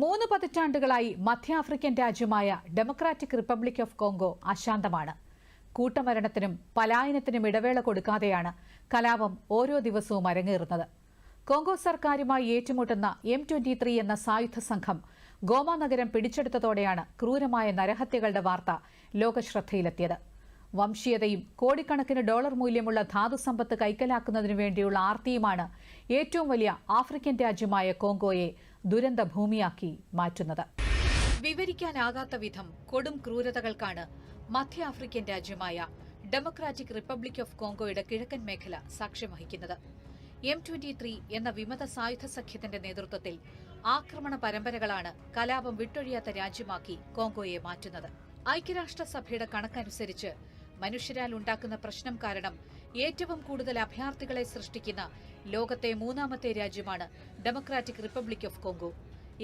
മൂന്ന് പതിറ്റാണ്ടുകളായി മധ്യാഫ്രിക്കൻ രാജ്യമായ ഡെമോക്രാറ്റിക് റിപ്പബ്ലിക് ഓഫ് കോങ്കോ അശാന്തമാണ്. കൂട്ടമരണത്തിനും പലായനത്തിനും ഇടവേള കൊടുക്കാതെയാണ് കലാപം ഓരോ ദിവസവും അരങ്ങേറുന്നത്. കോങ്കോ സർക്കാരുമായി ഏറ്റുമുട്ടുന്ന എം ട്വന്റി ത്രീ എന്ന സായുധ സംഘം ഗോമ നഗരം പിടിച്ചെടുത്തതോടെയാണ് ക്രൂരമായ നരഹത്യകളുടെ വാർത്ത ലോകശ്രദ്ധയിലെത്തിയത്. വംശീയതയും കോടിക്കണക്കിന് ഡോളർ മൂല്യമുള്ള ധാതുസമ്പത്ത് കൈക്കലാക്കുന്നതിനു വേണ്ടിയുള്ള ആർത്തിയുമാണ് ഏറ്റവും വലിയ ആഫ്രിക്കൻ രാജ്യമായ കോങ്കോയെ ദുരന്ത ഭൂമിയാക്കി മാറ്റുന്നത്. വിവരിക്കാനാകാത്ത വിധം കൊടും ക്രൂരതകൾക്കാണ് മധ്യ ആഫ്രിക്കൻ രാജ്യമായ ഡെമോക്രാറ്റിക് റിപ്പബ്ലിക് ഓഫ് കോങ്കോയുടെ കിഴക്കൻ മേഖല സാക്ഷ്യം വഹിക്കുന്നത്. എം ട്വന്റി ത്രീ എന്ന വിമത സായുധ സഖ്യത്തിന്റെ നേതൃത്വത്തിൽ ആക്രമണ പരമ്പരകളാണ് കലാപം വിട്ടൊഴിയാത്ത രാജ്യമാക്കി കോങ്കോയെ മാറ്റുന്നത്. ഐക്യരാഷ്ട്രസഭയുടെ കണക്കനുസരിച്ച് മനുഷ്യരാൽ ഉണ്ടാക്കുന്ന പ്രശ്നം കാരണം ഏറ്റവും കൂടുതൽ അഭയാർത്ഥികളെ സൃഷ്ടിക്കുന്ന ലോകത്തെ മൂന്നാമത്തെ രാജ്യമാണ് ഡെമോക്രാറ്റിക് റിപ്പബ്ലിക് ഓഫ് കോങ്കോ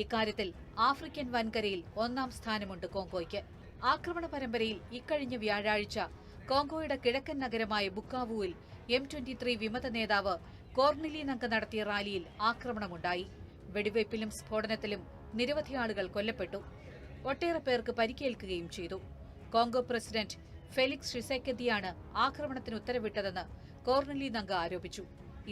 ഇക്കാര്യത്തിൽ ആഫ്രിക്കൻ വൻകരയിൽ ഒന്നാം സ്ഥാനമുണ്ട് കോങ്കോയ്ക്ക്. ആക്രമണ പരമ്പരയിൽ ഇക്കഴിഞ്ഞ വ്യാഴാഴ്ച കോങ്കോയുടെ കിഴക്കൻ നഗരമായ ബുക്കാവുവിൽ എം ട്വന്റി ത്രീ വിമത നേതാവ് കോർണിലി നങ്ക നടത്തിയ റാലിയിൽ ആക്രമണമുണ്ടായി. വെടിവയ്പിലും സ്ഫോടനത്തിലും നിരവധി ആളുകൾ കൊല്ലപ്പെട്ടു. ഒട്ടേറെ പേർക്ക് പരിക്കേൽക്കുകയും ചെയ്തു. കോങ്കോ പ്രസിഡന്റ് ഫെലിക്സ് ഷിസേക്കെതിയാണ് ആക്രമണത്തിന് ഉത്തരവിട്ടതെന്ന് കോർണലി നങ്ക ആരോപിച്ചു.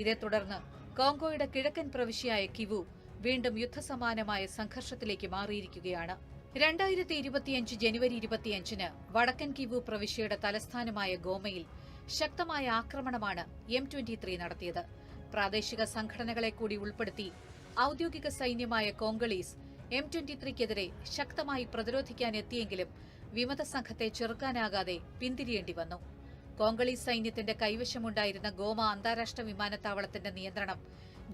ഇതേ തുടർന്ന് കോങ്കോയുടെ കിഴക്കൻ പ്രവിശ്യയായ കിവു വീണ്ടും യുദ്ധസമാനമായ സംഘർഷത്തിലേക്ക് മാറിയിരിക്കുകയാണ്. രണ്ടായിരത്തി ഇരുപത്തിയഞ്ച് ജനുവരി ഇരുപത്തിയഞ്ചിന് വടക്കൻ കിവു പ്രവിശ്യയുടെ തലസ്ഥാനമായ ഗോമയിൽ ശക്തമായ ആക്രമണമാണ് എം ട്വന്റി ത്രീ നടത്തിയത്. പ്രാദേശിക സംഘടനകളെ കൂടി ഉൾപ്പെടുത്തി ഔദ്യോഗിക സൈന്യമായ കോങ്കളീസ് എം ട്വന്റി ത്രീക്കെതിരെ ശക്തമായി പ്രതിരോധിക്കാൻ എത്തിയെങ്കിലും വിമത സംഘത്തെ ചെറുക്കാനാകാതെ പിന്തിരിയേണ്ടി വന്നു. കോങ്കളി സൈന്യത്തിന്റെ കൈവശമുണ്ടായിരുന്ന ഗോമ അന്താരാഷ്ട്ര വിമാനത്താവളത്തിന്റെ നിയന്ത്രണം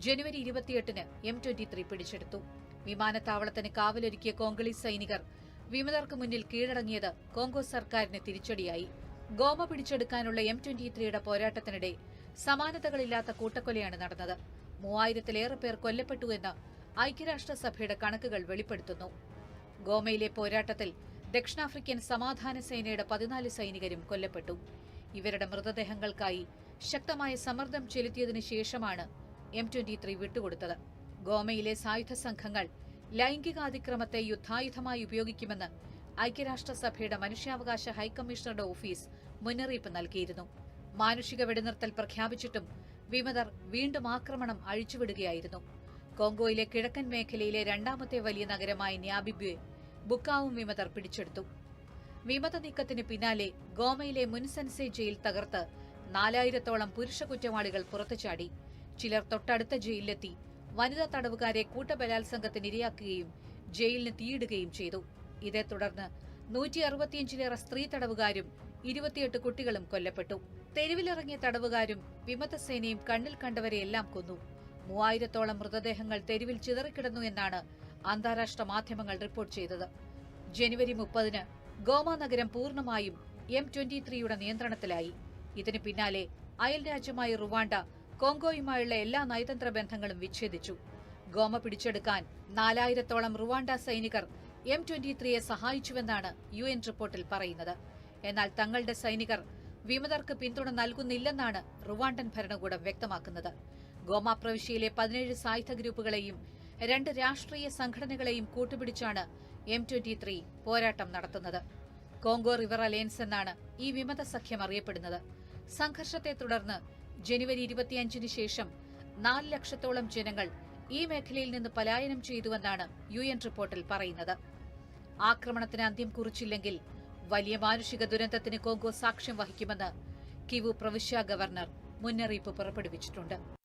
ജനുവരി ഇരുപത്തിയെട്ടിന് എം ട്വന്റി ത്രീ പിടിച്ചെടുത്തു. വിമാനത്താവളത്തിന് കാവലൊരുക്കിയ കോങ്കളി സൈനികർ വിമതർക്ക് മുന്നിൽ കീഴടങ്ങിയത് കോങ്കോ സർക്കാരിന് തിരിച്ചടിയായി. ഗോമ പിടിച്ചെടുക്കാനുള്ള എം ട്വന്റി ത്രീയുടെ പോരാട്ടത്തിനിടെ സമാനതകളില്ലാത്ത കൂട്ടക്കൊലയാണ് നടന്നത്. മൂവായിരത്തിലേറെ പേർ കൊല്ലപ്പെട്ടു എന്ന് ഐക്യരാഷ്ട്രസഭയുടെ കണക്കുകൾ വെളിപ്പെടുത്തുന്നു. ഗോമയിലെ പോരാട്ടത്തിൽ ദക്ഷിണാഫ്രിക്കൻ സമാധാന സേനയുടെ പതിനാല് സൈനികരും കൊല്ലപ്പെട്ടു. ഇവരുടെ മൃതദേഹങ്ങൾക്കായി ശക്തമായ സമ്മർദ്ദം ചെലുത്തിയതിനു ശേഷമാണ് എം ട്വന്റി ത്രീ വിട്ടുകൊടുത്തത്. ഗോമയിലെ സായുധ സംഘങ്ങൾ ലൈംഗികാതിക്രമത്തെ യുദ്ധായുധമായി ഉപയോഗിക്കുമെന്ന് ഐക്യരാഷ്ട്രസഭയുടെ മനുഷ്യാവകാശ ഹൈക്കമ്മീഷണറുടെ ഓഫീസ് മുന്നറിയിപ്പ് നൽകിയിരുന്നു. മാനുഷിക വെടിനിർത്തൽ പ്രഖ്യാപിച്ചിട്ടും വിമതർ വീണ്ടും ആക്രമണം അഴിച്ചുവിടുകയായിരുന്നു. കോങ്കോയിലെ കിഴക്കൻ മേഖലയിലെ രണ്ടാമത്തെ വലിയ നഗരമായ ന്യാബിബ്യെ ബുക്കാവും വിമതർ പിടിച്ചെടുത്തു. വിമത നീക്കത്തിന് പിന്നാലെ ഗോമയിലെ മുൻസൻസെ ജയിൽ തകർത്ത് നാലായിരത്തോളം പുരുഷ കുറ്റവാളികൾ പുറത്തുചാടി ചിലർ തൊട്ടടുത്ത ജയിലിലെത്തി വനിതാ തടവുകാരെ കൂട്ടബലാത്സംഗത്തിന് ഇരയാക്കുകയും ജയിലിന് തീയിടുകയും ചെയ്തു. ഇതേ തുടർന്ന് നൂറ്റി അറുപത്തിയഞ്ചിലേറെ സ്ത്രീ തടവുകാരും ഇരുപത്തിയെട്ട് കുട്ടികളും കൊല്ലപ്പെട്ടു. തെരുവിലിറങ്ങിയ തടവുകാരും വിമതസേനയും കണ്ണിൽ കണ്ടവരെയെല്ലാം കൊന്നു. മൂവായിരത്തോളം മൃതദേഹങ്ങൾ തെരുവിൽ ചിതറിക്കിടന്നു എന്നാണ് അന്താരാഷ്ട്ര മാധ്യമങ്ങൾ റിപ്പോർട്ട് ചെയ്തത്. ജനുവരി മുപ്പതിന് ഗോമ നഗരം പൂർണമായും എം ട്വന്റി ത്രീയുടെ നിയന്ത്രണത്തിലായി. ഇതിന് പിന്നാലെ അയൽ രാജ്യമായ റുവാണ്ട കോങ്കോയുമായുള്ള എല്ലാ നയതന്ത്ര ബന്ധങ്ങളും വിച്ഛേദിച്ചു. ഗോമ പിടിച്ചെടുക്കാൻ നാലായിരത്തോളം റുവാണ്ട സൈനികർ എം ട്വന്റി ത്രീയെ സഹായിച്ചുവെന്നാണ് യു എൻ റിപ്പോർട്ടിൽ പറയുന്നത്. എന്നാൽ തങ്ങളുടെ സൈനികർ വിമതർക്ക് പിന്തുണ നൽകുന്നില്ലെന്നാണ് റുവാണ്ടൻ ഭരണകൂടം വ്യക്തമാക്കുന്നത്. ഗോമ പ്രവിശ്യയിലെ പതിനേഴ് സായുധ ഗ്രൂപ്പുകളെയും രണ്ട് രാഷ്ട്രീയ സംഘടനകളെയും കൂട്ടുപിടിച്ചാണ് എം ട്വന്റി ത്രീ പോരാട്ടം നടത്തുന്നത്. കോങ്കോ റിവർ അലയൻസ് എന്നാണ് ഈ വിമത സഖ്യം അറിയപ്പെടുന്നത്. സംഘർഷത്തെ തുടർന്ന് ജനുവരി ഇരുപത്തിയഞ്ചിന് ശേഷം നാല് ലക്ഷത്തോളം ജനങ്ങൾ ഈ മേഖലയിൽ നിന്ന് പലായനം ചെയ്തുവെന്നാണ് യു എൻ റിപ്പോർട്ടിൽ പറയുന്നത്. ആക്രമണത്തിന് അന്ത്യം കുറിച്ചില്ലെങ്കിൽ വലിയ മാനുഷിക ദുരന്തത്തിന് കോങ്കോ സാക്ഷ്യം വഹിക്കുമെന്ന് കിവു പ്രവിശ്യ ഗവർണർ മുന്നറിയിപ്പ് പുറപ്പെടുവിച്ചിട്ടുണ്ട്.